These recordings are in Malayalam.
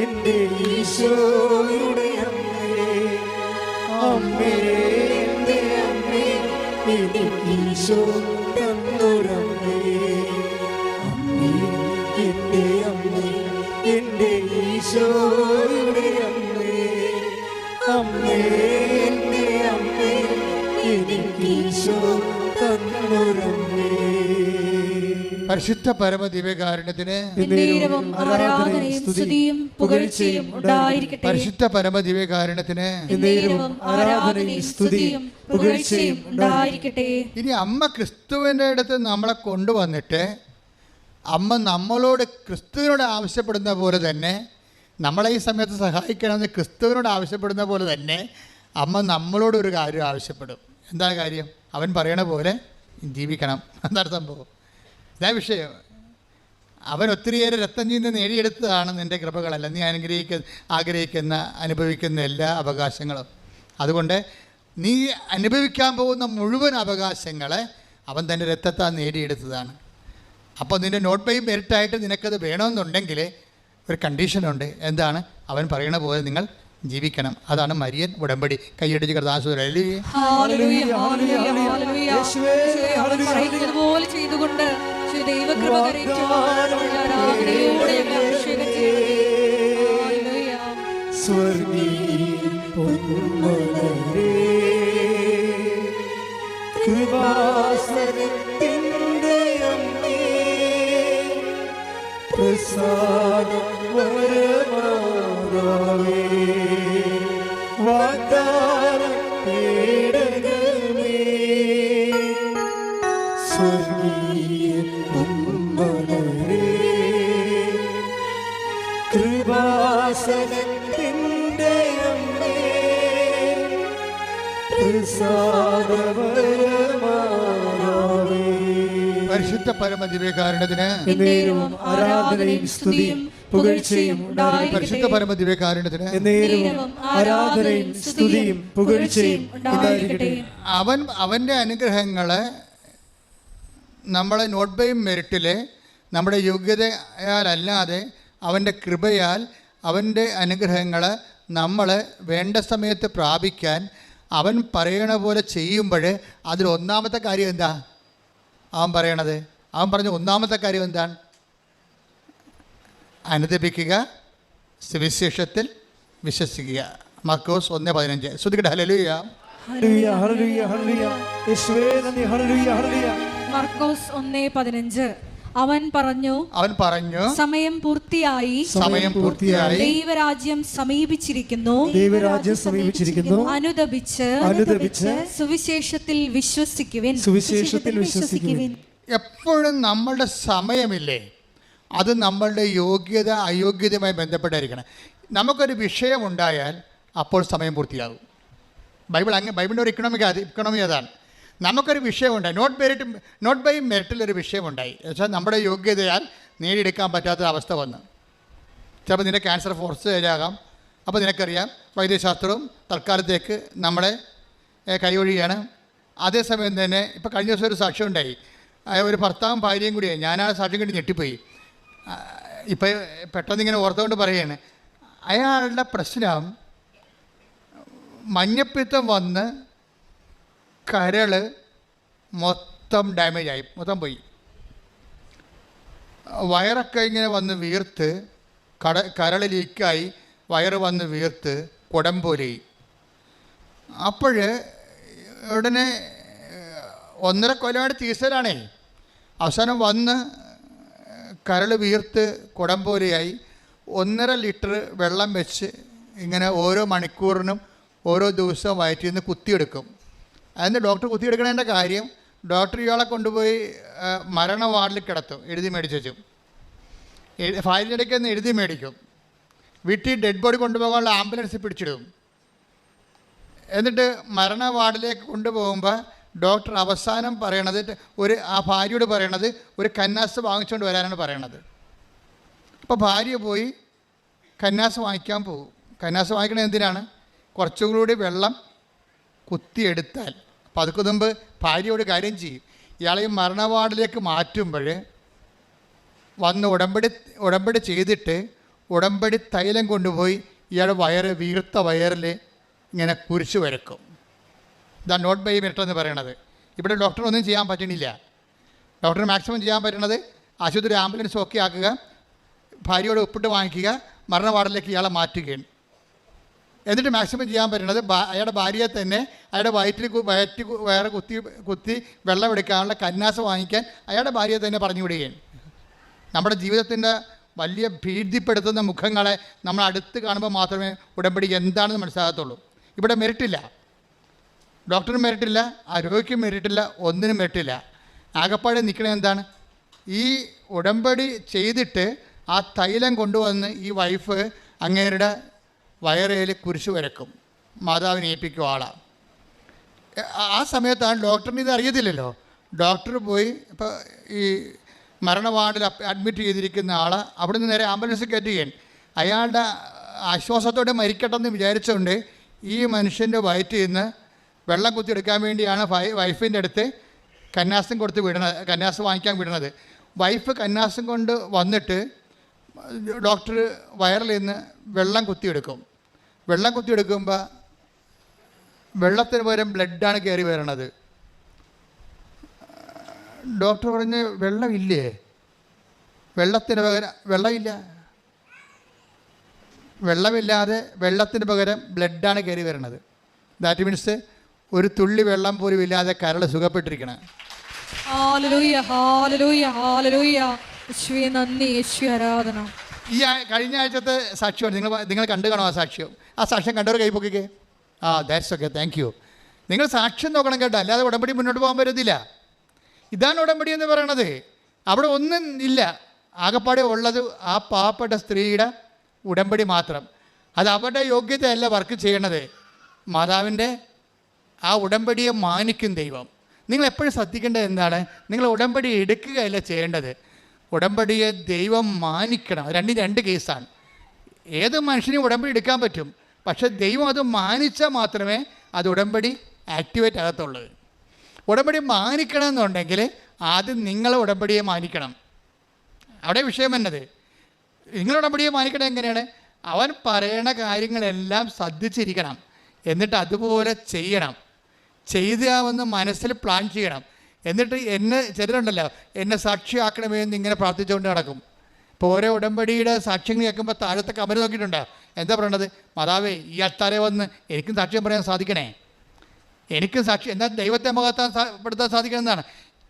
എന്റെ ഈശോയുടെ അമ്മേ. അമ്മേ എന്റെ അമ്മേ എനിക്ക് ഈശോ തന്നൊരമ്മേ. അമ്മേ എന്റെ അമ്മേ എന്റെ ഈശോയുടെ അമ്മേ. അമ്മേ എന്റെ അമ്മേ എനിക്ക് ഈശോ തന്നൊരമ്മേ. പരിശുദ്ധ പരമ ദിവ്യകാരുണ്യത്തിന് ഉണ്ടായിരിക്കട്ടെ. പരിശുദ്ധ പരമ ദിവ്യകാരുണ്യത്തിന് ഉണ്ടായിരിക്കട്ടെ. ഇനി അമ്മ ക്രിസ്തുവിന്റെ അടുത്ത് നമ്മളെ കൊണ്ടുവന്നിട്ട് അമ്മ നമ്മളോട് ക്രിസ്തുവിനോട് ആവശ്യപ്പെടുന്ന പോലെ തന്നെ നമ്മളെ ഈ സമയത്ത് സഹായിക്കണമെന്ന് ക്രിസ്തുവിനോട് ആവശ്യപ്പെടുന്ന പോലെ തന്നെ അമ്മ നമ്മളോട് ഒരു കാര്യം ആവശ്യപ്പെടും. എന്താ കാര്യം? അവൻ പറയണ പോലെ ജീവിക്കണം. എന്താണ് സംഭവം? ഇതാ വിഷയം. അവൻ ഒത്തിരിയേറെ രക്തം ചീന്തി നേടിയെടുത്തതാണ് നിന്റെ കൃപകളല്ല. നീ അനുഗ്രഹിക്ക ആഗ്രഹിക്കുന്ന അനുഭവിക്കുന്ന എല്ലാ അവകാശങ്ങളും. അതുകൊണ്ട് നീ അനുഭവിക്കാൻ പോകുന്ന മുഴുവൻ അവകാശങ്ങളെ അവൻ തന്റെ രക്തത്താൽ നേടിയെടുത്തതാണ്. അപ്പോൾ നിന്റെ നോട്ട് ബൈ മെറിറ്റായിട്ട് നിനക്കത് വേണമെന്നുണ്ടെങ്കിൽ ഒരു കണ്ടീഷനുണ്ട് എന്താണ്? അവൻ പറയണ പോലെ നിങ്ങൾ ജീവിക്കണം. അതാണ് മരിയൻ ഉടമ്പടി. കൈയടിച്ച് കർത്താസുരല്ലേ പോലെ ചെയ്തുകൊണ്ട് ദൈവകൃപ പൊന്മലരേ കൃപാസനത്തിന്റെ അമ്മേ പ്രസാദം വരമാതാവേ വാഗ്ദാനം പേടകമേ. സ്വർഗീയ പരിശുദ്ധ പരമ ദിവ്യകാരുണ്യത്തിന് ആരാധനയും സ്തുതിയും പുകഴ്ചയും ഉണ്ടായിരിക്കട്ടെ. പരിശുദ്ധ പരമ ദിവ്യകാരുണ്യത്തിന് ആരാധനയും സ്തുതിയും പുകഴ്ചയും ഉണ്ടായിരിക്കട്ടെ. അവൻ അവന്റെ അനുഗ്രഹങ്ങൾ നമ്മളെ നോട്ട് ബൈ മെറിറ്റിലെ നമ്മുടെ യോഗ്യതയാലല്ലാതെ അവന്റെ കൃപയാൽ അവന്റെ അനുഗ്രഹങ്ങൾ നമ്മൾ വേണ്ട സമയത്ത് പ്രാപിക്കാൻ അവൻ പറയണ പോലെ ചെയ്യുമ്പോൾ അതിൽ ഒന്നാമത്തെ കാര്യം എന്താ? അവൻ പറയണത്. അവൻ പറഞ്ഞ ഒന്നാമത്തെ കാര്യം എന്താണ് അനുദപിക്കുക സുവിശേഷത്തിൽ വിശ്വസിക്കുക. മക്കോസ് ഒന്ന് പതിനഞ്ച്. ശ്രദ്ധിക്കട്ടെ. Hallelujah hallelujah hallelujah hallelujah. യേശുവേ നന്ദി. Hallelujah hallelujah. മർക്കോസ് ഒന്നേ പതിനഞ്ച്. അവൻ പറഞ്ഞു അവൻ പറഞ്ഞു സമയം പൂർത്തിയായി. സമയം പൂർത്തിയായി. ദൈവരാജ്യം സമീപിച്ചിരിക്കുന്നു. ദൈവരാജ്യം സമീപിച്ചിരിക്കുന്നു. അനുദപിച്ച് അനുദപിച്ച് സുവിശേഷത്തിൽ വിശ്വസിക്കുവിൻ. സുവിശേഷത്തിൽ വിശ്വസിക്കുവിൻ. എപ്പോഴും നമ്മളുടെ സമയമില്ലേ? അത് നമ്മളുടെ യോഗ്യത അയോഗ്യതയുമായി ബന്ധപ്പെട്ടായിരിക്കണം. നമുക്കൊരു വിഷയമുണ്ടായാൽ അപ്പോൾ സമയം പൂർത്തിയാകും. ബൈബിൾ അങ്ങ് ബൈബിളിന്റെ ഒരു ഇക്കണോമിക് അത് ഇക്കണോമി അതാണ്. നമുക്കൊരു വിഷയമുണ്ടായി. നോട്ട് മെറിറ്റ് നോട്ട് ബൈ മെറിറ്റിലൊരു വിഷയമുണ്ടായി. എന്നുവെച്ചാൽ നമ്മുടെ യോഗ്യതയാൽ നേടിയെടുക്കാൻ പറ്റാത്ത അവസ്ഥ വന്നു. ചിലപ്പോൾ നിന്റെ ക്യാൻസർ ഫോർസ് ആകാം. അപ്പോൾ നിനക്കറിയാം വൈദ്യശാസ്ത്രവും തൽക്കാലത്തേക്ക് നമ്മളെ കൈവഴിയാണ് അതേസമയം തന്നെ ഇപ്പോൾ കഴിഞ്ഞ ദിവസം ഒരു സാക്ഷ്യം ഉണ്ടായി. ഒരു ഭർത്താവും ഭാര്യയും കൂടിയാണ് ഞാനാണ് സാക്ഷ്യം കണ്ടി ഞെട്ടിപ്പോയി. ഇപ്പോൾ പെട്ടെന്ന് ഇങ്ങനെ ഓർത്തുകൊണ്ട് പറയുകയാണ്. അയാളുടെ പ്രശ്നം മഞ്ഞപ്പിത്തം വന്ന് കരൾ മൊത്തം ഡാമേജ് ആയി മൊത്തം പോയി. വയറൊക്കെ ഇങ്ങനെ വന്ന് വീർത്ത് കട കരൾ ലീക്കായി വയറ് വന്ന് വീർത്ത് കുടം പോലെയായി അപ്പോൾ ഉടനെ ഒന്നര കൊല്ലമായിട്ട് ചികിത്സയിലാണേ അവസാനം വന്ന് കരൾ വീർത്ത് കുടംപോലെയായി. ഒന്നര ലിറ്റർ വെള്ളം വെച്ച് ഇങ്ങനെ ഓരോ മണിക്കൂറിനും ഓരോ ദിവസവും വയറ്റിൽ നിന്ന് കുത്തിയെടുക്കും. അതിന് ഡോക്ടർ കുത്തിയെടുക്കണതിന്റെ കാര്യം ഡോക്ടർ ഇയാളെ കൊണ്ടുപോയി മരണ വാർഡിൽ കിടത്തും എഴുതി മേടിച്ചു വെച്ചു. ഫയലിനിടയ്ക്ക് ഒന്ന് എഴുതി മേടിക്കും. വീട്ടിൽ ഡെഡ് ബോഡി കൊണ്ടുപോകാനുള്ള ആംബുലൻസ് പിടിച്ചിടും. എന്നിട്ട് മരണ വാർഡിലേക്ക് കൊണ്ടുപോകുമ്പോൾ ഡോക്ടർ അവസാനം പറയണത് ഒരു ആ ഭാര്യയോട് പറയണത് ഒരു കന്നാസ് വാങ്ങിച്ചുകൊണ്ട് വരാനാണ് പറയണത്. അപ്പോൾ ഭാര്യ പോയി കന്നാസ് വാങ്ങിക്കാൻ പോകും. കന്നാസ് വാങ്ങിക്കണത് എന്തിനാണ്? കുറച്ചുകൂടി വെള്ളം കുത്തിയെടുത്താൽ. അപ്പോൾ അതൊക്കെ മുമ്പ് ഭാര്യയോട് കാര്യം ചെയ്യും. ഇയാളെ ഈ മരണവാർഡിലേക്ക് മാറ്റുമ്പോൾ വന്ന് ഉടമ്പടി ഉടമ്പടി ചെയ്തിട്ട് ഉടമ്പടി തൈലം കൊണ്ടുപോയി ഇയാളുടെ വയറ് വീർത്ത വയറിൽ ഇങ്ങനെ കുരിശ് വരക്കും. ദ നോട്ട് ബൈ മിനിറ്റ് എന്ന് പറയണത്. ഇവിടെ ഡോക്ടർ ഒന്നും ചെയ്യാൻ പറ്റണില്ല. ഡോക്ടർ മാക്സിമം ചെയ്യാൻ പറ്റണത് ആശുപത്രി ആംബുലൻസ് ഒക്കെ ആക്കുക ഭാര്യയോട് ഒപ്പിട്ട് വാങ്ങിക്കുക മരണവാർഡിലേക്ക് ഇയാളെ മാറ്റുകയാണ്. എന്നിട്ട് മാക്സിമം ചെയ്യാൻ പറ്റുന്നത് അയാളുടെ ഭാര്യയെ തന്നെ അയാളുടെ വയറ്റിൽ വയറ്റ് വേറെ കുത്തി കുത്തി വെള്ളം എടുക്കാനുള്ള കന്നാസ വാങ്ങിക്കാൻ അയാളുടെ ഭാര്യയെ തന്നെ പറഞ്ഞു വിടുകയാണ്. നമ്മുടെ ജീവിതത്തിന്റെ വലിയ ഭീതിപ്പെടുത്തുന്ന മുഖങ്ങളെ നമ്മൾ അടുത്ത് കാണുമ്പോൾ മാത്രമേ ഉടമ്പടി എന്താണെന്ന് മനസ്സിലാകത്തുള്ളൂ. ഇവിടെ മെറിറ്റില്ല ഡോക്ടറിന് മെറിറ്റില്ല ആ രോഗിക്കും മെരിട്ടില്ല ഒന്നിനും മെറിറ്റില്ല ആകപ്പാടെ നിൽക്കണത് എന്താണ്? ഈ ഉടമ്പടി ചെയ്തിട്ട് ആ തൈലം കൊണ്ടുവന്ന് ഈ വൈഫ് അങ്ങേരുടെ വയറയിൽ കുരിശ് വരക്കും. മാതാവിനെ ഏൽപ്പിക്കും ആളാണ് ആ സമയത്താണ് ഡോക്ടറിന് ഇത് അറിയത്തില്ലല്ലോ. ഡോക്ടർ പോയി ഇപ്പോൾ ഈ മരണവാർഡിൽ അഡ്മിറ്റ് ചെയ്തിരിക്കുന്ന ആൾ അവിടെ നിന്ന് നേരെ ആംബുലൻസ് കയറ്റുകയാണ് അയാളുടെ ആശ്വാസത്തോടെ മരിക്കട്ടെന്ന് വിചാരിച്ചുകൊണ്ട് ഈ മനുഷ്യന്റെ വയറ്റിൽ നിന്ന് വെള്ളം കുത്തിയെടുക്കാൻ വേണ്ടിയാണ് വൈഫിന്റെ അടുത്ത് കന്യാസം കൊടുത്ത് വിടണത് കന്യാസം വാങ്ങിക്കാൻ വിടുന്നത്. വൈഫ് കന്യാസം കൊണ്ട് വന്നിട്ട് ഡോക്ടർ വയറിൽ നിന്ന് വെള്ളം കുത്തിയെടുക്കും. വെള്ളം കുത്തിയെടുക്കുമ്പോൾ വെള്ളത്തിന് പകരം ബ്ലഡാണ് കയറി വരണത്. ഡോക്ടർ പറഞ്ഞ് വെള്ളമില്ലേ? വെള്ളത്തിന് പകരം വെള്ളമില്ല. വെള്ളമില്ലാതെ വെള്ളത്തിന് പകരം ബ്ലഡാണ് കയറി വരണത്. ദാറ്റ് മീൻസ് ഒരു തുള്ളി വെള്ളം പോലും ഇല്ലാതെ കരൾ സുഖപ്പെട്ടിരിക്കണം. ഈ കഴിഞ്ഞ ആഴ്ചത്തെ സാക്ഷ്യമാണ് നിങ്ങൾ നിങ്ങൾ കണ്ടു കാണോ ആ സാക്ഷ്യം. ആ സാക്ഷ്യം കണ്ടവർ കൈ പൊക്കിക്കേ. ആ ദാറ്റ്സ് ഓക്കെ താങ്ക് യു നിങ്ങൾ സാക്ഷ്യം നോക്കണം കേട്ടോ അല്ലാതെ ഉടമ്പടി മുന്നോട്ട് പോകാൻ പറ്റത്തില്ല. ഇതാണ് ഉടമ്പടി എന്ന് പറയണത്. അവിടെ ഒന്നും ഇല്ല. ആകപ്പാടെ ഉള്ളത് ആ പാവപ്പെട്ട സ്ത്രീയുടെ ഉടമ്പടി മാത്രം. അത് അവരുടെ യോഗ്യതയല്ല വർക്ക് ചെയ്യണത്. മാതാവിന്റെ ആ ഉടമ്പടിയെ മാനിക്കും ദൈവം. നിങ്ങൾ എപ്പോഴും ശ്രദ്ധിക്കേണ്ടത് എന്താണ്? നിങ്ങൾ ഉടമ്പടി എടുക്കുകയല്ല ചെയ്യേണ്ടത്. ഉടമ്പടിയെ ദൈവം മാനിക്കണം. രണ്ടും രണ്ട് കേസാണ് ഏത് മനുഷ്യനും ഉടമ്പടി എടുക്കാൻ പറ്റും. പക്ഷെ ദൈവം അത് മാനിച്ചാൽ മാത്രമേ അത് ഉടമ്പടി ആക്ടിവേറ്റ് ആകത്തുള്ളൂ. ഉടമ്പടി മാനിക്കണം എന്നുണ്ടെങ്കിൽ ആദ്യം നിങ്ങൾ ഉടമ്പടിയെ മാനിക്കണം. അവിടെ വിഷയം എന്നത് നിങ്ങൾ ഉടമ്പടിയെ മാനിക്കണം എങ്ങനെയാണ്? അവൻ പറയണ കാര്യങ്ങളെല്ലാം ശ്രദ്ധിച്ചിരിക്കണം എന്നിട്ട് അതുപോലെ ചെയ്യണം. ചെയ്താവെന്ന് മനസ്സിൽ പ്ലാൻ ചെയ്യണം. എന്നിട്ട് എന്നെ ചിലരുണ്ടല്ലോ എന്നെ സാക്ഷിയാക്കണമേ എന്ന് ഇങ്ങനെ പ്രാർത്ഥിച്ചുകൊണ്ട് നടക്കും. ഇപ്പോൾ ഓരോ ഉടമ്പടിയുടെ സാക്ഷ്യങ്ങൾ കേൾക്കുമ്പോൾ താഴത്തെ കമര് നോക്കിയിട്ടുണ്ടോ? എന്താ പറയേണ്ടത്? മാതാവേ ഈ അത്താരെ വന്ന് എനിക്കും സാക്ഷ്യം പറയാൻ സാധിക്കണേ. എനിക്കും സാക്ഷി എന്നാൽ ദൈവത്തെ മുഖത്താൻ പെടുത്താൻ സാധിക്കണം എന്നാണ്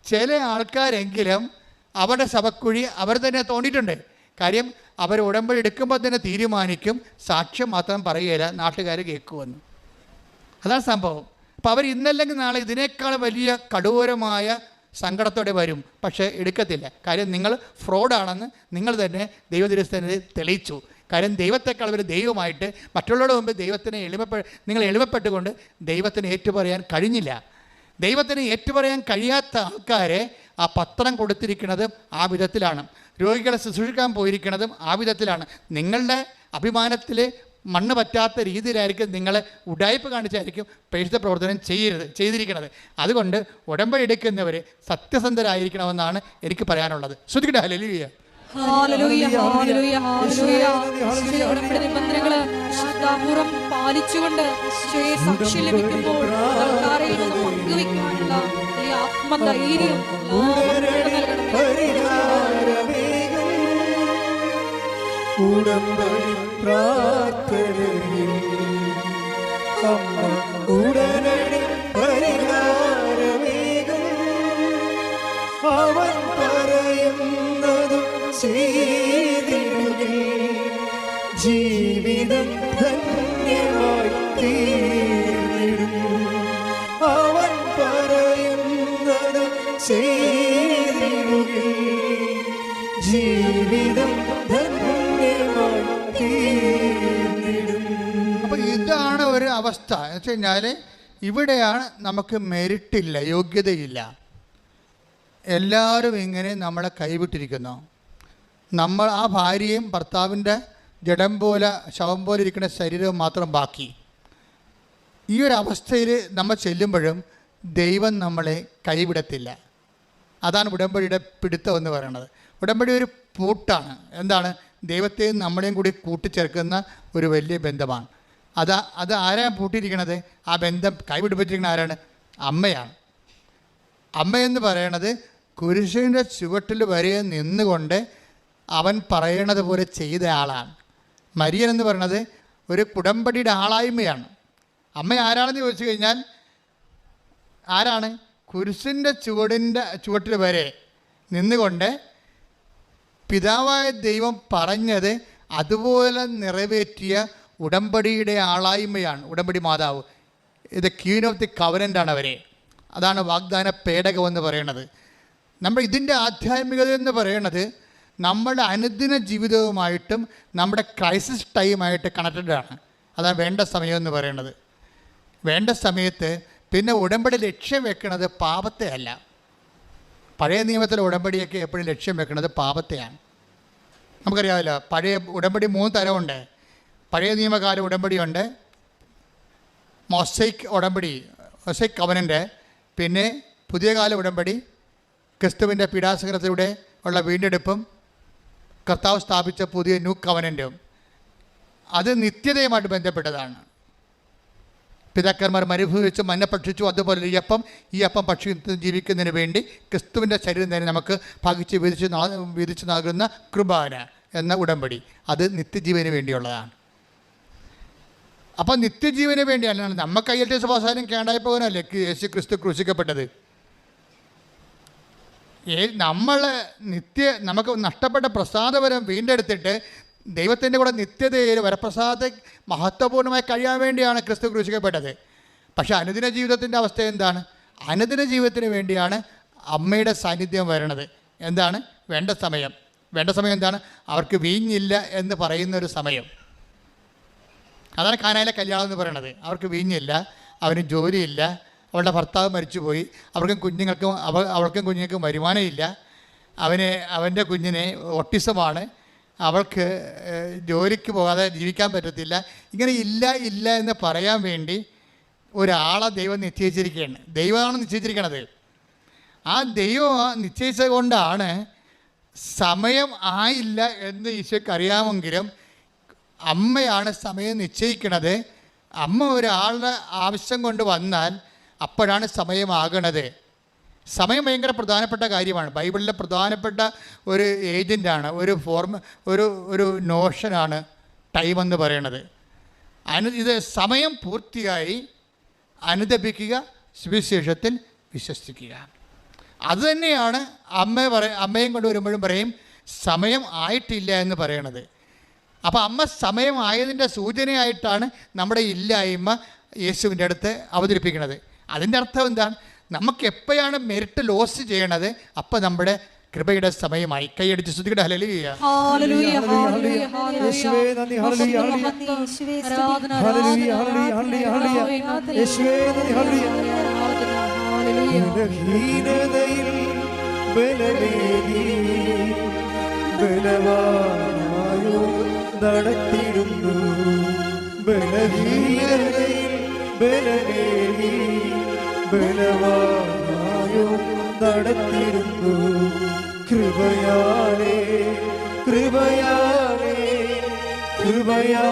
ചില ആൾക്കാരെങ്കിലും അവരുടെ ശവക്കുഴി അവർ തന്നെ തോണ്ടിയിട്ടുണ്ട്. കാര്യം അവർ ഉടമ്പടി എടുക്കുമ്പോൾ തന്നെ തീരുമാനിക്കും സാക്ഷ്യം മാത്രം പറയുകയില്ല നാട്ടുകാർ കേൾക്കുമെന്ന്. അതാണ് സംഭവം. അപ്പോൾ അവർ ഇന്നല്ലെങ്കിൽ നാളെ ഇതിനേക്കാൾ വലിയ കടൂരമായ സങ്കടത്തോടെ വരും. പക്ഷേ എടുക്കത്തില്ല. കാര്യം നിങ്ങൾ ഫ്രോഡാണെന്ന് നിങ്ങൾ തന്നെ ദൈവദിരസ്ഥനെ തെളിയിച്ചു. കാര്യം ദൈവത്തെക്കാൾ ഒരു ദൈവമായിട്ട് മറ്റുള്ളവരുടെ മുമ്പ് ദൈവത്തിനെ എളിമപ്പെ നിങ്ങൾ എളിമപ്പെട്ടുകൊണ്ട് ദൈവത്തിന് ഏറ്റുപറയാൻ കഴിഞ്ഞില്ല. ദൈവത്തിന് ഏറ്റുപറയാൻ കഴിയാത്ത ആൾക്കാരെ ആ പത്രം കൊടുത്തിരിക്കുന്നത് ആ വിധത്തിലാണ്. രോഗികളെ ശുശ്രൂഷിക്കാൻ പോയിരിക്കുന്നതും ആ വിധത്തിലാണ്. നിങ്ങളുടെ അഭിമാനത്തിൽ മണ്ണ് പറ്റാത്ത രീതിയിലായിരിക്കും നിങ്ങൾ ഉടായ്പ കാണിച്ചായിരിക്കും പേഴ്സ പ്രവർത്തനം ചെയ്യരുത് ചെയ്തിരിക്കുന്നത്. അതുകൊണ്ട് ഉടമ്പടി എടുക്കുന്നവർ സത്യസന്ധരായിരിക്കണമെന്നാണ് എനിക്ക് പറയാനുള്ളത്. ശ്രദ്ധിക്കട്ടെ? ഹാലലൂയ നിബന്ധനകൾ ശ്രദ്ധാപൂർവം പാലിച്ചുകൊണ്ട് സാക്ഷി ലഭിക്കുമ്പോൾ സർക്കാരിൽ നിന്ന് പങ്കുവെക്കാനുള്ള ഈ ആത്മധൈര്യം ഉടമ്പടി പ്രാർത്ഥനയിൽ അമ്മ ഉടനടി പരിഹാരമേകും. അവൻ അവൻ ജീവിതം അപ്പോൾ ഇതാണ് ഒരു അവസ്ഥ. എന്ന് വെച്ച് കഴിഞ്ഞാൽ ഇവിടെയാണ് നമുക്ക് മെരിട്ടില്ല യോഗ്യതയില്ല. എല്ലാവരും ഇങ്ങനെ നമ്മളെ കൈവിട്ടിരിക്കുന്നു. നമ്മൾ ആ ഭാര്യയും ഭർത്താവിന്റെ ജഡം പോലെ ശവം പോലെ ഇരിക്കുന്ന ശരീരവും മാത്രം ബാക്കി. ഈ ഒരു അവസ്ഥയിൽ നമ്മൾ ചെല്ലുമ്പോഴും ദൈവം നമ്മളെ കൈവിടത്തില്ല. അതാണ് ഉടമ്പടിയുടെ പിടുത്തം എന്ന് പറയുന്നത്. ഉടമ്പടി ഒരു പൂട്ടാണ്. എന്താണ്? ദൈവത്തെയും നമ്മളെയും കൂടി കൂട്ടിച്ചേർക്കുന്ന ഒരു വലിയ ബന്ധമാണ്. അത് അത് ആരാണ് പൂട്ടിയിരിക്കണത്? ആ ബന്ധം കൈപിടിപ്പിച്ചിരിക്കുന്ന ആരാണ്? അമ്മയാണ്. അമ്മയെന്ന് പറയണത് കുരിശിന്റെ ചുവട്ടിൽ വരെ നിന്നുകൊണ്ട് അവൻ പറയണത് പോലെ ചെയ്ത ആളാണ്. മരിയൻ എന്ന് പറയുന്നത് ഒരു കുടമ്പടിയുടെ ആളായ്മയാണ്. അമ്മ ആരാണെന്ന് ചോദിച്ചു കഴിഞ്ഞാൽ ആരാണ്? കുരിശിന്റെ ചുവടിന്റെ ചുവട്ടിൽ വരെ നിന്നുകൊണ്ട് പിതാവായ ദൈവം പറഞ്ഞത് അതുപോലെ നിറവേറ്റിയ ഉടമ്പടിയുടെ ആളായ്മയാണ്. ഉടമ്പടി മാതാവ്. ഇത് ക്യൂൻ ഓഫ് ദി കവനന്റാണ് അവരെ. അതാണ് വാഗ്ദാന പേടകമെന്ന് പറയണത്. നമ്മൾ ഇതിന്റെ ആധ്യാത്മികത എന്ന് പറയുന്നത് നമ്മുടെ അനുദിന ജീവിതവുമായിട്ടും നമ്മുടെ ക്രൈസിസ് ടൈമായിട്ട് കണക്റ്റഡാണ് അതാണ് വേണ്ട സമയം എന്ന് പറയുന്നത്. വേണ്ട സമയത്ത് പിന്നെ ഉടമ്പടി ലക്ഷ്യം വെക്കുന്നത് പാപത്തെ അല്ല. പഴയ നിയമത്തിലെ ഉടമ്പടിയൊക്കെ എപ്പോഴും ലക്ഷ്യം വെക്കുന്നത് പാപത്തെയാണ്. നമുക്കറിയാമല്ലോ പഴയ ഉടമ്പടി മൂന്ന് തരമുണ്ട്. പഴയ നിയമകാല ഉടമ്പടിയുണ്ട് മൊസൈക്ക് ഉടമ്പടി മൊസൈക്ക് കവനന്റെ പിന്നെ പുതിയ കാല ഉടമ്പടി ക്രിസ്തുവിന്റെ പീഡാസകരത്തിലൂടെ ഉള്ള വീണ്ടെടുപ്പും കർത്താവ് സ്ഥാപിച്ച പുതിയ ന്യൂ കവനന്റും അത് നിത്യതയുമായിട്ട് ബന്ധപ്പെട്ടതാണ്. പിതാക്കന്മാർ മരുഭൂമി മഞ്ഞ ഭക്ഷിച്ചു അതുപോലെ ഈ അപ്പം ഈ അപ്പം ഭക്ഷി ജീവിക്കുന്നതിന് വേണ്ടി ക്രിസ്തുവിന്റെ ശരീരം തന്നെ നമുക്ക് പകിച്ച് വിധിച്ച് വിധിച്ച് നൽകുന്ന കൃപാന എന്ന ഉടമ്പടി. അത് നിത്യജീവന് വേണ്ടിയുള്ളതാണ്. അപ്പം നിത്യജീവന് വേണ്ടിയാണ്. നമുക്ക് കയ്യത്തെ അവസാനം കേണ്ടായി പോകാനല്ലേ? യേശു ക്രിസ്തു ക്രൂശിക്കപ്പെട്ടത്. നമ്മൾ നിത്യ നമുക്ക് നഷ്ടപ്പെട്ട പ്രസാദപരം വീണ്ടെടുത്തിട്ട് ദൈവത്തിന്റെ കൂടെ നിത്യതയിൽ വരപ്രസാദത്തെ മഹത്വപൂർണമായി കഴിയാൻ വേണ്ടിയാണ് ക്രിസ്തു ക്രൂശിക്കപ്പെട്ടത്. പക്ഷേ അനുദിന ജീവിതത്തിന്റെ അവസ്ഥ എന്താണ്? അനുദിന ജീവിതത്തിന് വേണ്ടിയാണ് അമ്മയുടെ സാന്നിധ്യം വരണത്. എന്താണ്? വേണ്ട സമയം. വേണ്ട സമയം എന്താണ്? അവർക്ക് വീഞ്ഞില്ല എന്ന് പറയുന്ന ഒരു സമയം. അതാണ് കാനായിലെ കല്യാണം എന്ന് പറയണത്. അവർക്ക് വീഞ്ഞില്ല അവന് ജോലിയില്ല അവളുടെ ഭർത്താവ് മരിച്ചുപോയി. അവർക്കും കുഞ്ഞുങ്ങൾക്കും അവ അവൾക്കും കുഞ്ഞുങ്ങൾക്കും വരുമാനമില്ല. അവന് അവന്റെ കുഞ്ഞിനെ ഒട്ടിസമാണ്. അവൾക്ക് ജോലിക്ക് പോകാതെ ജീവിക്കാൻ പറ്റത്തില്ല. ഇങ്ങനെ ഇല്ല ഇല്ല എന്ന് പറയാൻ വേണ്ടി ഒരാളെ ദൈവം നിശ്ചയിച്ചിരിക്കുകയാണ്. ദൈവമാണ് നിശ്ചയിച്ചിരിക്കണത്. ആ ദൈവം നിശ്ചയിച്ചത് കൊണ്ടാണ് സമയം ആയില്ല എന്ന് ഈശോയ്ക്ക് അറിയാമെങ്കിലും അമ്മയാണ് സമയം നിശ്ചയിക്കണത്. അമ്മ ഒരാളുടെ ആവശ്യം കൊണ്ട് വന്നാൽ അപ്പോഴാണ് സമയമാകണത്. സമയം ഭയങ്കര പ്രധാനപ്പെട്ട കാര്യമാണ്. ബൈബിളിലെ പ്രധാനപ്പെട്ട ഒരു ഏജന്റാണ് ഒരു ഫോർമ ഒരു ഒരു നോഷനാണ് ടൈം എന്ന് പറയുന്നത് അനു ഇത് സമയം പൂർത്തിയായി അനുദപിക്കുക സുവിശേഷത്തിൽ വിശ്വസിക്കുക. അതുതന്നെയാണ് അമ്മ പറ അമ്മയും കൊണ്ട് വരുമ്പോഴും പറയും സമയം ആയിട്ടില്ല എന്ന് പറയണത്. അപ്പോൾ അമ്മ സമയമായതിന്റെ സൂചനയായിട്ടാണ് നമ്മുടെ ഇല്ലായ്മ യേശുവിന്റെ അടുത്ത് അവതരിപ്പിക്കുന്നത് അതിന്റെ അർത്ഥം എന്താണ് നമുക്ക് എപ്പോഴാണ് മെറിറ്റ് ലോസ് ചെയ്യണത്? അപ്പോൾ നമ്മുടെ കൃപയുടെ സമയമായി. കൈയടിച്ച് ശ്രുതിയുടെ ഹലലിയ ഹല്ലേലൂയ ഹല്ലേലൂയ ബലഹീനതയിൽ ബലവാനായോ നടത്തിടുന്നു കൃപയാലേ കൃപയാലേ കൃപയാ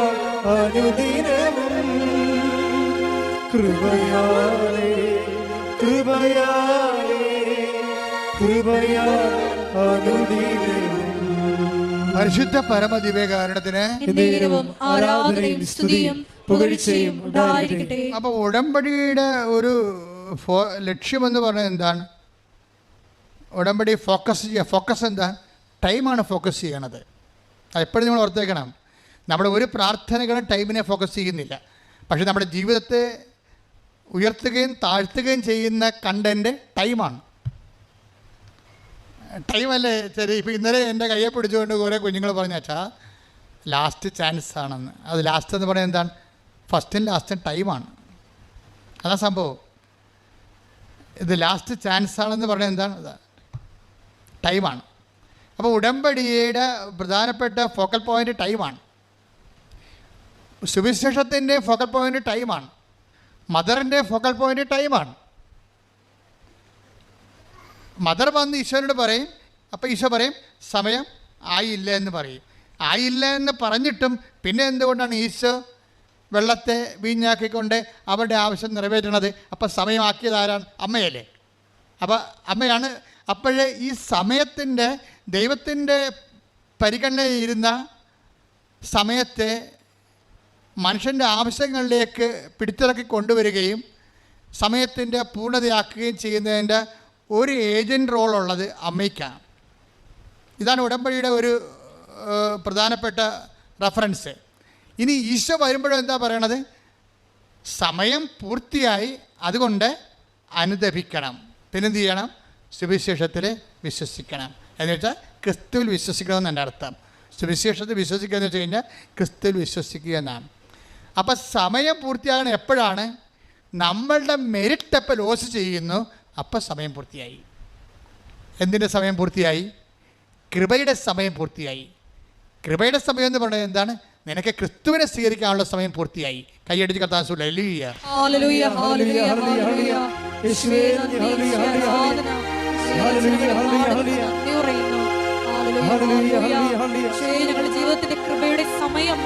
അനുദിനവും. കൃപയാലേ കൃപയാലേ കൃപയാ അനുദിനവും. പരിശുദ്ധ പരമദിവ്യകാരണത്തിന് ആരാധനയും സ്തുതിയും പുകഴ്ചയും ഉണ്ടായിരിക്കട്ടെ അപ്പോൾ ഉടമ്പടിയുടെ ഒരു ലക്ഷ്യം ലക്ഷ്യമെന്ന് പറഞ്ഞാൽ എന്താണ്? ഉടമ്പടി ഫോക്കസ് ചെയ്യുക ഫോക്കസ് എന്താ? ടൈമാണ് ഫോക്കസ് ചെയ്യണത്. അത് എപ്പോഴും നമ്മൾ ഓർത്തേക്കണം. നമ്മൾ ഒരു പ്രാർത്ഥനകളും ടൈമിനെ ഫോക്കസ് ചെയ്യുന്നില്ല. പക്ഷേ നമ്മുടെ ജീവിതത്തെ ഉയർത്തുകയും താഴ്ത്തുകയും ചെയ്യുന്ന കണ്ടന്റ് ടൈമാണ്. ടൈമല്ലേ? ശരി ഇപ്പോൾ ഇന്നലെ എന്റെ കയ്യെ പിടിച്ചുകൊണ്ട് കുറേ കുഞ്ഞുങ്ങൾ പറഞ്ഞാച്ചാ ലാസ്റ്റ് ചാൻസ് ആണെന്ന്. അത് ലാസ്റ്റ് എന്ന് പറയുന്നത് എന്താണ്? ഫസ്റ്റും ലാസ്റ്റും ടൈമാണ് അതാ സംഭവം. ഇത് ലാസ്റ്റ് ചാൻസ് ആണെന്ന് പറഞ്ഞാൽ എന്താണ്? ടൈമാണ് അപ്പോൾ ഉടമ്പടിയുടെ പ്രധാനപ്പെട്ട ഫോക്കൽ പോയിന്റ് ടൈമാണ് സുവിശേഷത്തിന്റെ ഫോക്കൽ പോയിന്റ് ടൈമാണ് മദറിന്റെ ഫോക്കൽ പോയിന്റ് ടൈമാണ് മദർ വന്ന് ഈശോനോട് പറയും അപ്പോൾ ഈശോ പറയും സമയം ആയില്ല എന്ന് പറയും. ആയില്ല എന്ന് പറഞ്ഞിട്ടും പിന്നെ എന്തുകൊണ്ടാണ് ഈശോ വെള്ളത്തെ വീഞ്ഞാക്കിക്കൊണ്ട് അവരുടെ ആവശ്യം നിറവേറ്റണത്. അപ്പോൾ സമയമാക്കിയത് ആരാണ്? അമ്മയല്ലേ. അപ്പോൾ അമ്മയാണ് അപ്പോഴേ ഈ സമയത്തിന്റെ ദൈവത്തിന്റെ പരിഗണനയിരുന്ന സമയത്തെ മനുഷ്യന്റെ ആവശ്യങ്ങളിലേക്ക് പിടിച്ചിറക്കി കൊണ്ടുവരികയും സമയത്തിന്റെ പൂർണതയാക്കുകയും ചെയ്യുന്നതിന്റെ ഒരു ഏജന്റ് റോളുള്ളത് അമ്മയ്ക്കാണ്. ഇതാണ് ഉടമ്പടിയുടെ ഒരു പ്രധാനപ്പെട്ട റഫറൻസ്. ഇനി ഈശോ വരുമ്പോഴും എന്താ പറയണത്? സമയം പൂർത്തിയായി അതുകൊണ്ട് അനുദപിക്കണം. പിന്നെന്ത് ചെയ്യണം? സുവിശേഷത്തിൽ വിശ്വസിക്കണം. എന്ന് വെച്ചാൽ ക്രിസ്തുവിൽ വിശ്വസിക്കണം എന്നാണ് അർത്ഥം. സുവിശേഷത്തിൽ വിശ്വസിക്കുക എന്ന് വെച്ച് കഴിഞ്ഞാൽ ക്രിസ്തുവിൽ വിശ്വസിക്കുക എന്നാണ്. അപ്പം സമയം പൂർത്തിയാകണം എപ്പോഴാണ്? നമ്മളുടെ മെരിറ്റ് എപ്പോൾ ലോസ് ചെയ്യുന്നു. അപ്പം സമയം പൂർത്തിയായി. എന്തിന്റെ സമയം പൂർത്തിയായി? കൃപയുടെ സമയം പൂർത്തിയായി. കൃപയുടെ സമയം എന്ന് പറഞ്ഞാൽ എന്താണ്? നിനക്ക് ക്രിസ്തുവിനെ സ്വീകരിക്കാനുള്ള സമയം പൂർത്തിയായി. കൈയടിച്ച് കത്താൻ സുല്ലിയ ഹല്ലേലൂയ. ഹല്ലേലൂയ ഹല്ലേലൂയ യേശുവേ hallelujah, hallelujah. Hallelujah, hallelujah, hallelujah. Hallelujah, hallelujah, hallelujah. Hallelujah, hallelujah. ഞങ്ങളുടെ ജീവിതത്തിന്റെ കൃപയുടെ സമയം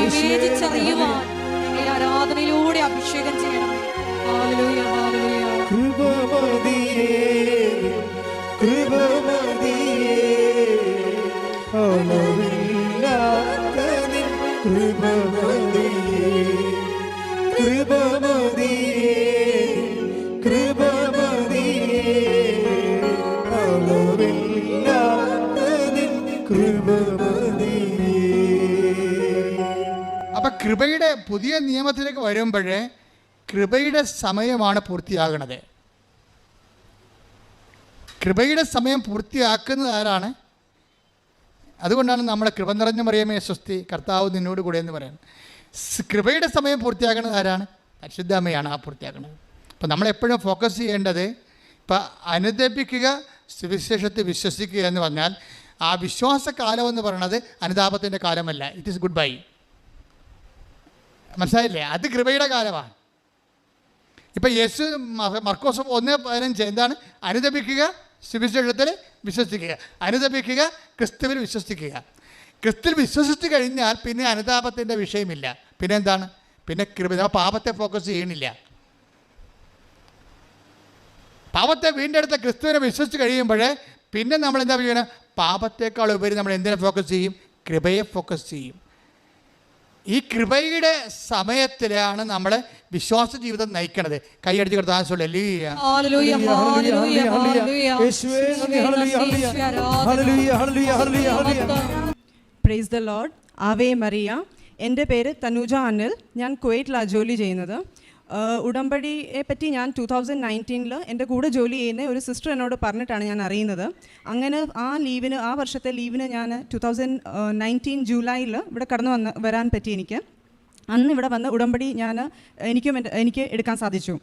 വിവേചിച്ചറിയുവാൻ ഞങ്ങളെ ആരാധനയിലൂടെ അഭിഷേകം ചെയ്യണം. Hallelujah hallelujah. കൃപമതിയേ. കൃപമതിയേ. കൃപമതിയേ കൃപയുടെ പുതിയ നിയമത്തിലേക്ക് വരുമ്പോഴേ കൃപയുടെ സമയമാണ് പൂർത്തിയാകുന്നത്. കൃപയുടെ സമയം പൂർത്തിയാക്കുന്നത് ആരാണ്? അതുകൊണ്ടാണ് നമ്മുടെ കൃപ നിറഞ്ഞ മറിയമേ സ്വസ്തി കർത്താവ് നിന്നോട് കൂടെ എന്ന് പറയുന്നത്. കൃപയുടെ സമയം പൂർത്തിയാക്കുന്നത് ആരാണ്? പരിശുദ്ധാമ്മയാണ് ആ പൂർത്തിയാക്കുന്നത് അപ്പോൾ നമ്മളെപ്പോഴും ഫോക്കസ് ചെയ്യേണ്ടത് ഇപ്പം അനുദപിക്കുക സുവിശേഷത്തെ വിശ്വസിക്കുക എന്ന് പറഞ്ഞാൽ ആ വിശ്വാസ കാലം എന്ന് പറയുന്നത് അനുതാപത്തിന്റെ കാലമല്ല. ഇറ്റ് ഈസ് ഗുഡ് ബൈ മനസ്സിലായില്ലേ? അത് കൃപയുടെ കാലമാണ്. ഇപ്പം യേശു മർക്കോസ് ഒന്ന് പതിനഞ്ച് എന്താണ്? അനുദപിക്കുക സുവിശേഷത്തിൽ വിശ്വസിക്കുക. അനുദപിക്കുക ക്രിസ്തുവിൽ വിശ്വസിക്കുക. ക്രിസ്തുവിൽ വിശ്വസിച്ച് കഴിഞ്ഞാൽ പിന്നെ അനുതാപത്തിന്റെ വിഷയമില്ല. പിന്നെ എന്താണ്? പിന്നെ കൃപ. പാപത്തെ ഫോക്കസ് ചെയ്യണില്ല പാപത്തെ വീണ്ടെടുത്ത ക്രിസ്തുവിനെ വിശ്വസിച്ച് കഴിയുമ്പോൾ പിന്നെ നമ്മൾ എന്താ ചെയ്യണം? പാപത്തേക്കാൾ ഉപരി നമ്മൾ എന്തിനെ ഫോക്കസ് ചെയ്യും? കൃപയെ ഫോക്കസ് ചെയ്യും. ഈ കൃപയുടെ സമയത്തിലാണ് നമ്മൾ വിശ്വാസ ജീവിതം നയിക്കണത്. കൈയടിച്ച് കൊടുത്താൽ hallelujah hallelujah, hallelujah hallelujah. Hallelujah. യേശുവേ hallelujah, hallelujah. Hallelujah, hallelujah, hallelujah, hallelujah. Praise the lord ആവേ മറിയ. എന്റെ പേര് തനുജ അനിൽ. ഞാൻ കുവൈറ്റിലാണ് ജോലി ചെയ്യുന്നത്. ഉടമ്പടിയെ പറ്റി ഞാൻ ടു തൗസൻഡ് നയന്റീനിൽ എന്റെ കൂടെ ജോലി ചെയ്യുന്ന ഒരു സിസ്റ്റർ എന്നോട് പറഞ്ഞിട്ടാണ് ഞാൻ അറിയുന്നത്. അങ്ങനെ ആ ലീവിന് ആ വർഷത്തെ ലീവിന് ഞാൻ ടു തൗസൻഡ് നയന്റീൻ ജൂലൈയിൽ ഇവിടെ കടന്നു വന്ന് വരാൻ പറ്റി എനിക്ക്. അന്ന് ഇവിടെ വന്ന് ഉടമ്പടി ഞാൻ എനിക്കും എനിക്ക് എടുക്കാൻ സാധിച്ചു.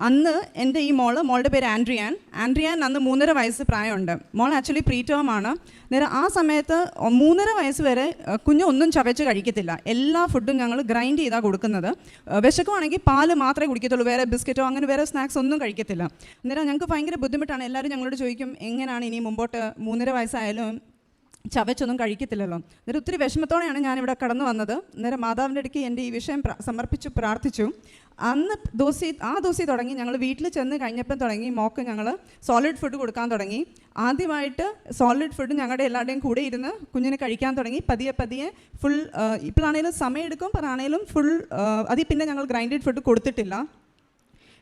അന്ന് എന്റെ ഈ മോൾ മോളുടെ പേര് ആൻഡ്രിയാൻ. ആൻഡ്രിയാൻ അന്ന് മൂന്നര വയസ്സ് പ്രായമുണ്ട്. മോൾ ആക്ച്വലി പ്രീ ടേം ആണ്. നേരം ആ സമയത്ത് മൂന്നര വയസ്സ് വരെ കുഞ്ഞ് ഒന്നും ചവച്ച് കഴിക്കത്തില്ല. എല്ലാ ഫുഡും ഞങ്ങൾ ഗ്രൈൻഡ് ചെയ്താണ് കൊടുക്കുന്നത്. വിശക്കുവാണെങ്കിൽ പാൽ മാത്രമേ കുടിക്കത്തുള്ളൂ. വേറെ ബിസ്ക്കറ്റോ അങ്ങനെ വേറെ സ്നാക്സ് ഒന്നും കഴിക്കത്തില്ല. അന്നേരം ഞങ്ങൾക്ക് ഭയങ്കര ബുദ്ധിമുട്ടാണ്. എല്ലാവരും ഞങ്ങളോട് ചോദിക്കും എങ്ങനെയാണ് ഇനി മുമ്പോട്ട് മൂന്നര വയസ്സായാലും ചവച്ചൊന്നും കഴിക്കത്തില്ലല്ലോ. അന്നേരം ഒത്തിരി വിഷമത്തോടെയാണ് ഞാനിവിടെ കടന്നു വന്നത്. അന്നേരം മാതാവിന്റെ അടുക്ക് എന്റെ ഈ വിഷയം സമർപ്പിച്ചു പ്രാർത്ഥിച്ചു. അന്ന് ദോശി ആ ദോശി തുടങ്ങി. ഞങ്ങൾ വീട്ടിൽ ചെന്ന് കഴിഞ്ഞപ്പം തുടങ്ങി. മോക്ക് ഞങ്ങൾ സോളിഡ് ഫുഡ് കൊടുക്കാൻ തുടങ്ങി. ആദ്യമായിട്ട് സോളിഡ് ഫുഡ് ഞങ്ങളുടെ എല്ലാവരുടെയും കൂടെ ഇരുന്ന് കുഞ്ഞിനെ കഴിക്കാൻ തുടങ്ങി. പതിയെ പതിയെ ഫുൾ ഇപ്പോഴാണേലും സമയമെടുക്കും. പറയാണേലും ഫുൾ അതിൽ പിന്നെ ഞങ്ങൾ ഗ്രൈൻഡഡ് ഫുഡ് കൊടുത്തിട്ടില്ല.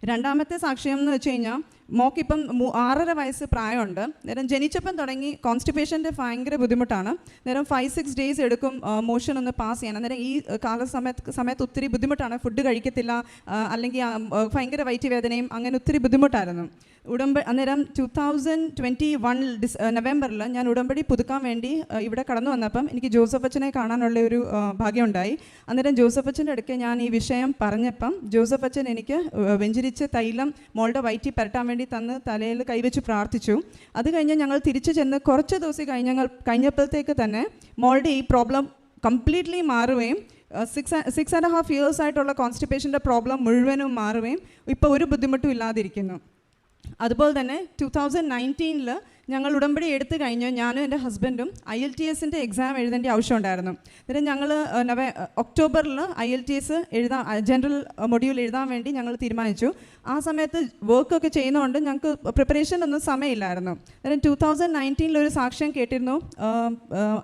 രണ്ടാമത്തെ സാക്ഷ്യം എന്ന് വെച്ച് കഴിഞ്ഞാൽ മോക്കിപ്പം ആറര വയസ്സ് പ്രായമുണ്ട്. നേരം ജനിച്ചപ്പം തുടങ്ങി കോൺസ്റ്റിപ്പേഷന്റെ ഭയങ്കര ബുദ്ധിമുട്ടാണ്. നേരം ഫൈവ് സിക്സ് ഡേയ്സ് എടുക്കും മോഷൻ ഒന്ന് പാസ് ചെയ്യാൻ അന്നേരം ഈ കാല സമയത്ത് സമയത്ത് ഒത്തിരി ബുദ്ധിമുട്ടാണ്. ഫുഡ് കഴിക്കത്തില്ല അല്ലെങ്കിൽ ഭയങ്കര വയറ്റ് വേദനയും അങ്ങനെ ഒത്തിരി ബുദ്ധിമുട്ടായിരുന്നു. ഉടമ്പ അന്നേരം two thousand twenty one this നവംബറിൽ ഞാൻ ഉടമ്പടി പുതുക്കാൻ വേണ്ടി ഇവിടെ കടന്നു വന്നപ്പം എനിക്ക് ജോസഫ് അച്ഛനെ കാണാനുള്ള ഒരു ഭാഗ്യം ഭാഗ്യമുണ്ടായി. അന്നേരം ജോസഫ് അച്ഛന്റെ അടുക്കെ ഞാൻ ഈ വിഷയം പറഞ്ഞപ്പം ജോസഫ് അച്ഛൻ എനിക്ക് വെഞ്ചരിച്ച് തൈലം മോളുടെ വയറ്റി പരട്ടാൻ വേണ്ടി തന്ന് തലയിൽ കൈവച്ച് പ്രാർത്ഥിച്ചു. അത് കഴിഞ്ഞ് ഞങ്ങൾ തിരിച്ചു ചെന്ന് കുറച്ച് ദിവസം കഴിഞ്ഞ് ഞങ്ങൾ കഴിഞ്ഞപ്പോഴത്തേക്ക് തന്നെ മോളുടെ ഈ പ്രോബ്ലം കംപ്ലീറ്റ്ലി മാറുകയും six six and half years ആയിട്ടുള്ള കോൺസ്റ്റിപ്പേഷന്റെ പ്രോബ്ലം മുഴുവനും മാറുകയും ഇപ്പോൾ ഒരു ബുദ്ധിമുട്ടും ഇല്ലാതിരിക്കുന്നു. അതുപോലെ തന്നെ ടു തൗസൻഡ് നയന്റീനിൽ ഞങ്ങൾ ഉടമ്പടി എടുത്തു കഴിഞ്ഞ്. ഞാനും എന്റെ ഹസ്ബൻഡും ഐ എൽ ടി എസിന്റെ എക്സാം എഴുതേണ്ട ആവശ്യമുണ്ടായിരുന്നു. അന്നേരം ഞങ്ങൾ നവ ഒക്ടോബറിൽ ഐ എൽ ടി എസ് എഴുതാൻ ജനറൽ മൊഡ്യൂൾ എഴുതാൻ വേണ്ടി ഞങ്ങൾ തീരുമാനിച്ചു. ആ സമയത്ത് വർക്കൊക്കെ ചെയ്യുന്നതുകൊണ്ട് ഞങ്ങൾക്ക് പ്രിപ്പറേഷൻ ഒന്നും സമയമില്ലായിരുന്നു. അന്നേരം ടു തൗസൻഡ് നയന്റീനിലൊരു സാക്ഷ്യം കേട്ടിരുന്നു.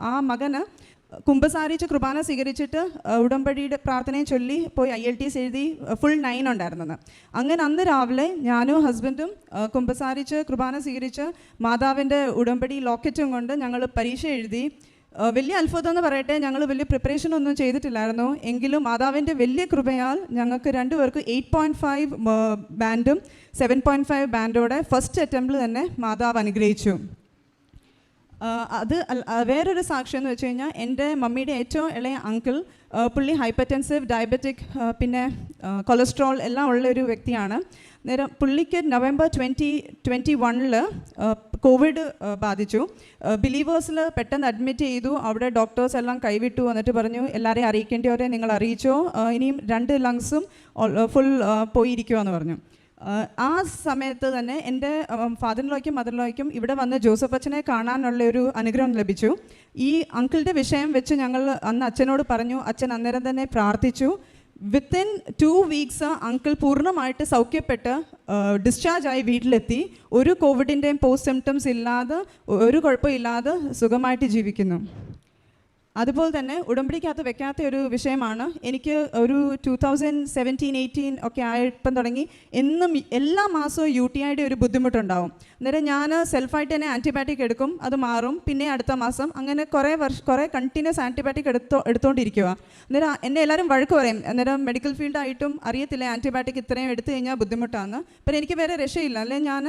ആ, മകന് കുമ്പസാരിച്ച് കുർബാന സ്വീകരിച്ചിട്ട് ഉടമ്പടിയുടെ പ്രാർത്ഥനയും ചൊല്ലി പോയി ഐ എൽ ടി എസ് എഴുതി ഫുൾ നയൻ ഉണ്ടായിരുന്നത്. അങ്ങനെ അന്ന് രാവിലെ ഞാനും ഹസ്ബൻഡും ആ, കുമ്പസാരിച്ച് കുർബാന സ്വീകരിച്ച് മാതാവിന്റെ ഉടമ്പടി ലോക്കറ്റും കൊണ്ട് ഞങ്ങൾ പരീക്ഷ എഴുതി വലിയ അത്ഭുതം എന്ന് പറയട്ടെ ഞങ്ങൾ വലിയ പ്രിപ്പറേഷൻ ഒന്നും ചെയ്തിട്ടില്ലായിരുന്നു. എങ്കിലും മാതാവിന്റെ വലിയ കൃപയാൽ ഞങ്ങൾക്ക് രണ്ടുപേർക്ക് എയ്റ്റ് പോയിന്റ് ഫൈവ് ബാൻഡും സെവൻ പോയിന്റ് ഫൈവ് ബാൻഡോടെ ഫസ്റ്റ് അറ്റംപ്റ്റിൽ തന്നെ മാതാവ് അനുഗ്രഹിച്ചു. അത് വേറൊരു സാക്ഷ്യം എന്ന് വെച്ച് കഴിഞ്ഞാൽ എന്റെ മമ്മിയുടെ ഏറ്റവും ഇളയ അങ്കിൾ പുള്ളി ഹൈപ്പർടെൻസീവ് ഡയബറ്റിക് പിന്നെ കൊളസ്ട്രോൾ എല്ലാം ഉള്ള ഒരു വ്യക്തിയാണ്. നേരം പുള്ളിക്ക് നവംബർ ട്വന്റി ട്വന്റി വണ്ണിൽ കോവിഡ് ബാധിച്ചു. ബിലീവേഴ്സിൽ പെട്ടെന്ന് അഡ്മിറ്റ് ചെയ്തു. അവിടെ ഡോക്ടേഴ്സ് എല്ലാം കൈവിട്ടു എന്നിട്ട് പറഞ്ഞു എല്ലാവരെയും അറിയിക്കേണ്ടവരെ നിങ്ങൾ അറിയിച്ചോ ഇനിയും രണ്ട് ലങ്സും ഫുൾ പോയിരിക്കുമോ എന്ന് പറഞ്ഞു. ആ സമയത്ത് തന്നെ എന്റെ ഫാദറിലോയ്ക്കും മദറിലോയ്ക്കും ഇവിടെ വന്ന് ജോസഫ് അച്ഛനെ കാണാനുള്ള ഒരു അനുഗ്രഹം ലഭിച്ചു. ഈ അങ്കിളുടെ വിഷയം വെച്ച് ഞങ്ങൾ അന്ന് അച്ഛനോട് പറഞ്ഞു അച്ഛൻ അന്നേരം തന്നെ പ്രാർത്ഥിച്ചു. വിത്തിൻ ടു വീക്സ് അങ്കിൾ പൂർണമായിട്ട് സൗഖ്യപ്പെട്ട് ഡിസ്ചാർജ് ആയി വീട്ടിലെത്തി. ഒരു കോവിഡിന്റെയും പോസ്റ്റ് സിംറ്റംസ് ഇല്ലാതെ ഒരു കുഴപ്പമില്ലാതെ സുഖമായിട്ട് ജീവിക്കുന്നു. അതുപോലെ തന്നെ ഉടമ്പടിക്കകത്ത് വെക്കാത്ത ഒരു വിഷയമാണ്. എനിക്ക് ഒരു ടു തൗസൻഡ് സെവന്റീൻ എയ്റ്റീൻ ഒക്കെ ആയപ്പം തുടങ്ങി എന്നും എല്ലാ മാസവും യു ടി ഐയുടെ ഒരു ബുദ്ധിമുട്ടുണ്ടാവും. അന്നേരം ഞാൻ സെൽഫായിട്ട് തന്നെ ആന്റിബയോട്ടിക് എടുക്കും അത് മാറും. പിന്നെ അടുത്ത മാസം അങ്ങനെ കുറേ വർഷ കുറേ കണ്ടിന്യൂസ് ആന്റിബയോട്ടിക് എടുത്തോ എടുത്തുകൊണ്ടിരിക്കുക അന്നേരം എന്നെ എല്ലാവരും വഴക്ക് പറയും. അന്നേരം മെഡിക്കൽ ഫീൽഡായിട്ടും അറിയത്തില്ല ആന്റിബയോട്ടിക് ഇത്രയും എടുത്തു കഴിഞ്ഞാൽ ബുദ്ധിമുട്ടാണ് അപ്പം എനിക്ക് വേറെ രക്ഷയില്ല. അല്ലെ ഞാൻ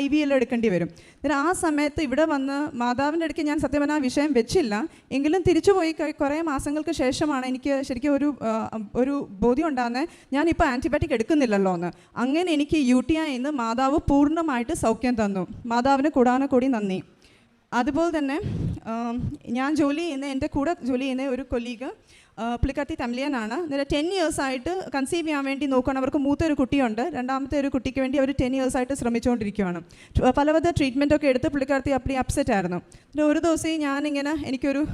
ഐ വി എല്ലാം എടുക്കേണ്ടി വരും. അന്നേരം ആ സമയത്ത് ഇവിടെ വന്ന് മാതാവിന്റെ അടുക്ക് ഞാൻ സത്യം പറഞ്ഞാൽ ആ വിഷയം വെച്ചില്ല. എങ്കിലും തിരിച്ചു പോയി കുറേ മാസങ്ങൾക്ക് ശേഷമാണ് എനിക്ക് ശരിക്കും ഒരു ഒരു ബോധ്യം ഉണ്ടാകുന്നത് ഞാനിപ്പോൾ ആന്റിബയോട്ടിക് എടുക്കുന്നില്ലല്ലോ എന്ന് അങ്ങനെ എനിക്ക് യു ടി ഐ എന്ന് മാതാവ് പൂർണമായിട്ട് സൗഖ്യം തന്നു. മാതാവിന് കൂടാനെ കൂടി നന്ദി. അതുപോലെ തന്നെ ഞാൻ ജോലി ചെയ്യുന്ന എന്റെ കൂടെ ജോലി ചെയ്യുന്ന ഒരു കൊലീഗ് പുള്ളിക്കാത്തി തമിലിയനാണ് അന്നേരം ടെൻ ഇയേഴ്സ് ആയിട്ട് കൺസീവ് ചെയ്യാൻ വേണ്ടി നോക്കുകയാണ് അവർക്ക് മൂത്ത ഒരു കുട്ടിയുണ്ട്. രണ്ടാമത്തെ ഒരു കുട്ടിക്ക് വേണ്ടി അവർ ടെൻ ഇയേഴ്സ് ആയിട്ട് ശ്രമിച്ചുകൊണ്ടിരിക്കുകയാണ് ട്ര- പലവിധ ട്രീറ്റ്മെന്റൊക്കെ എടുത്ത് പുള്ളിക്കാരത്തി അപ്പടി അപ്സെറ്റ് ആയിരുന്നു. എന്നിട്ട് ഒരു ദിവസം ഞാനിങ്ങനെ എനിക്കൊരു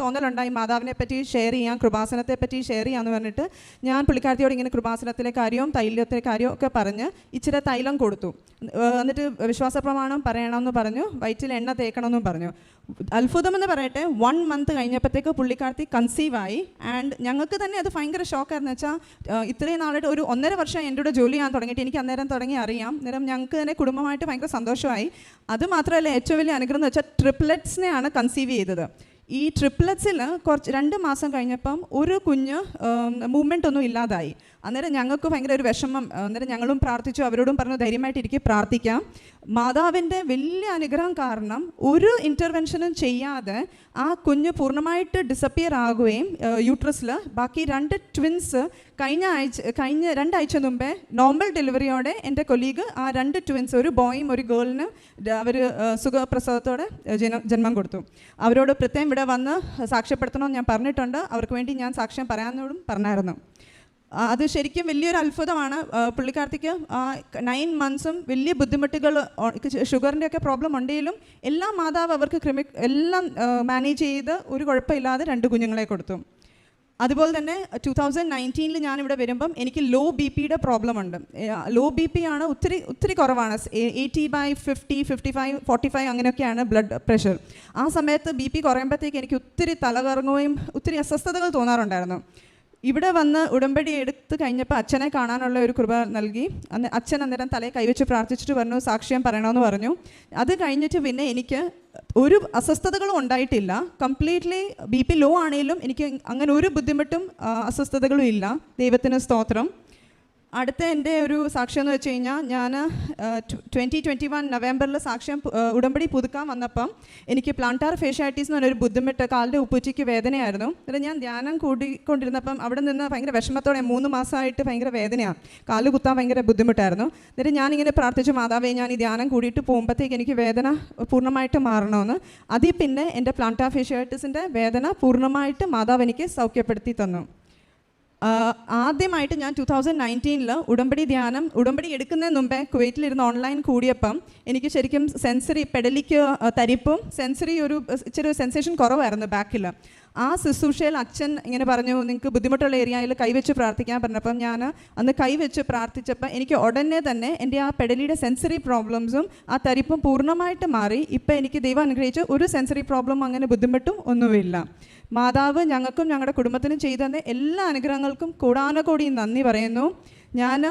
തോന്നലുണ്ടായി. മാതാവിനെ പറ്റി ഷെയർ ചെയ്യാം കൃപാസനത്തെ പറ്റി ഷെയർ ചെയ്യാമെന്ന് പറഞ്ഞിട്ട് ഞാൻ പുള്ളിക്കാരത്തിയോട് ഇങ്ങനെ കൃപാസനത്തിലെ കാര്യവും തൈലത്തിലെ കാര്യവും ഒക്കെ പറഞ്ഞ് ഇച്ചിരി തൈലം കൊടുത്തു. എന്നിട്ട് വിശ്വാസ പ്രമാണം പറയണമെന്ന് പറഞ്ഞു. വയറ്റിൽ എണ്ണ തേക്കണമെന്നും പറഞ്ഞു. അത്ഭുതം എന്ന് പറയട്ടെ വൺ മന്ത് കഴിഞ്ഞപ്പോഴത്തേക്ക് പുള്ളിക്കാരത്തി കൺസീവ് ആയി. ആൻഡ് ഞങ്ങൾക്ക് തന്നെ അത് ഭയങ്കര ഷോക്കായിരുന്നു വെച്ചാൽ ഇത്രയും നാളായിട്ട് ഒരു ഒന്നര വർഷം എന്റെ കൂടെ ജോലി ചെയ്യാൻ തുടങ്ങിയിട്ട് എനിക്ക് അന്നേരം തുടങ്ങി അറിയാം. അന്നേരം ഞങ്ങൾക്ക് തന്നെ കുടുംബമായിട്ട് ഭയങ്കര സന്തോഷമായി. അത് മാത്രമല്ല ഏറ്റവും വലിയ അനുഗ്രഹം എന്ന് വെച്ചാൽ ട്രിപ്ലെറ്റ്സിനെയാണ് കൺസീവ് ചെയ്തത്. ഈ ട്രിപ്ലറ്റ്സിൽ കുറച്ച് രണ്ട് മാസം കഴിഞ്ഞപ്പം ഒരു കുഞ്ഞ് മൂവ്മെന്റ് ഒന്നും ഇല്ലാതായി. അന്നേരം ഞങ്ങൾക്ക് ഭയങ്കര ഒരു വിഷമം. അന്നേരം ഞങ്ങളും പ്രാർത്ഥിച്ചു. അവരോടും പറഞ്ഞു ധൈര്യമായിട്ടിരിക്കും പ്രാർത്ഥിക്കാം. മാതാവിന്റെ വലിയ അനുഗ്രഹം കാരണം ഒരു ഇന്റർവെൻഷനും ചെയ്യാതെ ആ കുഞ്ഞ് പൂർണമായിട്ട് ഡിസപ്പിയർ ആകുകയും യൂട്രസിൽ ബാക്കി രണ്ട് ട്വിൻസ് കഴിഞ്ഞ ആഴ്ച കഴിഞ്ഞ രണ്ടാഴ്ച മുമ്പേ നോർമൽ ഡെലിവറിയോടെ എന്റെ കൊലീഗ് ആ രണ്ട് ട്വിൻസ് ഒരു ബോയും ഒരു ഗേളിനും അവർ സുഖപ്രസവത്തോടെ ജന ജന്മം കൊടുത്തു. അവരോട് പ്രത്യേകം ഇവിടെ വന്ന് സാക്ഷ്യപ്പെടുത്തണമെന്ന് ഞാൻ പറഞ്ഞിട്ടുണ്ട്. അവർക്ക് വേണ്ടി ഞാൻ സാക്ഷ്യം പറയാമെന്നോടും പറഞ്ഞായിരുന്നു. അത് ശരിക്കും വലിയൊരു അത്ഭുതമാണ്. പുള്ളിക്കാർത്തിക്ക് നയൻ മന്ത്സും വലിയ ബുദ്ധിമുട്ടുകൾ ഷുഗറിന്റെ ഒക്കെ പ്രോബ്ലം ഉണ്ടെങ്കിലും എല്ലാ മാതാവ് അവർക്ക് ക്രിമി എല്ലാം മാനേജ് ചെയ്ത് ഒരു കുഴപ്പമില്ലാതെ രണ്ട് കുഞ്ഞുങ്ങളെ കൊടുത്തു. അതുപോലെ തന്നെ ടു തൗസൻഡ് നയന്റീനിൽ ഞാനിവിടെ വരുമ്പം എനിക്ക് ലോ ബി പിയുടെ പ്രോബ്ലം ഉണ്ട്. ലോ ബി പി ആണ് ഒത്തിരി ഒത്തിരി കുറവാണ്. Eighty by fifty fifty five forty five അങ്ങനെയൊക്കെയാണ് ബ്ലഡ് പ്രഷർ ആ സമയത്ത് ബി പി കുറയുമ്പോഴത്തേക്ക് എനിക്ക് ഒത്തിരി തലകറങ്ങുകയും ഒത്തിരി അസ്വസ്ഥതകൾ തോന്നാറുണ്ടായിരുന്നു. ഇവിടെ വന്ന് ഉടമ്പടി എടുത്തു കഴിഞ്ഞപ്പോൾ അച്ഛനെ കാണാനുള്ള ഒരു കൃപ നൽകി. അന്ന് അച്ഛൻ അന്നേരം തലയെ കൈവച്ച് പ്രാർത്ഥിച്ചിട്ട് പറഞ്ഞു സാക്ഷ്യം പറയണമെന്ന് പറഞ്ഞു. അത് കഴിഞ്ഞിട്ട് പിന്നെ എനിക്ക് ഒരു അസ്വസ്ഥതകളും ഉണ്ടായിട്ടില്ല. കംപ്ലീറ്റ്ലി ബി പി ലോ ആണെങ്കിലും എനിക്ക് അങ്ങനെ ഒരു ബുദ്ധിമുട്ടും അസ്വസ്ഥതകളും ഇല്ല. ദൈവത്തിന് സ്തോത്രം. അടുത്ത എന്റെ ഒരു സാക്ഷ്യം എന്ന് വെച്ച് കഴിഞ്ഞാൽ ഞാൻ ട്വന്റി ട്വന്റി വൺ നവംബറിൽ സാക്ഷ്യം ഉടമ്പടി പുതുക്കാൻ വന്നപ്പം എനിക്ക് പ്ലാന്റാർ ഫേഷ്യാറ്റീസ് എന്ന് പറഞ്ഞൊരു ബുദ്ധിമുട്ട് കാലിന്റെ ഉപ്പുച്ചയ്ക്ക് വേദനയായിരുന്നു. എന്നിട്ട് ഞാൻ ധ്യാനം കൂടിക്കൊണ്ടിരുന്നപ്പം അവിടെ നിന്ന് ഭയങ്കര വിഷമത്തോടെ മൂന്ന് മാസമായിട്ട് ഭയങ്കര വേദനയാണ്. കാൽ കുത്താൻ ഭയങ്കര ബുദ്ധിമുട്ടായിരുന്നു. എന്നിട്ട് ഞാനിങ്ങനെ പ്രാർത്ഥിച്ചു മാതാവേ ഞാൻ ഈ ധ്യാനം കൂടിയിട്ട് പോകുമ്പോഴത്തേക്ക് എനിക്ക് വേദന പൂർണമായിട്ട് മാറണമെന്ന്. അതിൽ പിന്നെ എന്റെ പ്ലാന്റാർ ഫേഷ്യാറ്റീസിന്റെ വേദന പൂർണമായിട്ട് മാതാവ് എനിക്ക് സൗഖ്യപ്പെടുത്തി തന്നു. ആദ്യമായിട്ട് ഞാൻ ടു തൗസൻഡ് നയന്റീനിൽ ഉടമ്പടി ധ്യാനം ഉടമ്പടി എടുക്കുന്നതിന് മുമ്പേ കുവൈറ്റിലിരുന്ന് ഓൺലൈൻ കൂടിയപ്പം എനിക്ക് ശരിക്കും സെൻസറി പെടലിക്ക് തരിപ്പും സെൻസറി ഒരു ഇച്ചിരി സെൻസേഷൻ കുറവായിരുന്നു ബാക്കിൽ ആ ശുശ്രൂഷയിൽ അച്ഛൻ ഇങ്ങനെ പറഞ്ഞു നിങ്ങൾക്ക് ബുദ്ധിമുട്ടുള്ള ഏരിയയിൽ കൈവച്ച് പ്രാർത്ഥിക്കാൻ പറഞ്ഞപ്പം ഞാൻ അന്ന് കൈവച്ച് പ്രാർത്ഥിച്ചപ്പോൾ എനിക്ക് ഉടനെ തന്നെ എന്റെ ആ പെടലിയുടെ സെൻസറി പ്രോബ്ലംസും ആ തരിപ്പും പൂർണമായിട്ട് മാറി. ഇപ്പം എനിക്ക് ദൈവം അനുഗ്രഹിച്ച് ഒരു സെൻസറി പ്രോബ്ലം അങ്ങനെ ബുദ്ധിമുട്ടും ഒന്നുമില്ല. മാതാവ് ഞങ്ങൾക്കും ഞങ്ങളുടെ കുടുംബത്തിനും ചെയ്തു തന്ന എല്ലാ അനുഗ്രഹങ്ങൾക്കും കൂടാനക്കൂടി നന്ദി പറയുന്നു. ഞാൻ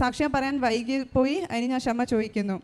സാക്ഷ്യം പറയാൻ വൈകി പോയി. അതിന് ഞാൻ ക്ഷമ ചോദിക്കുന്നു.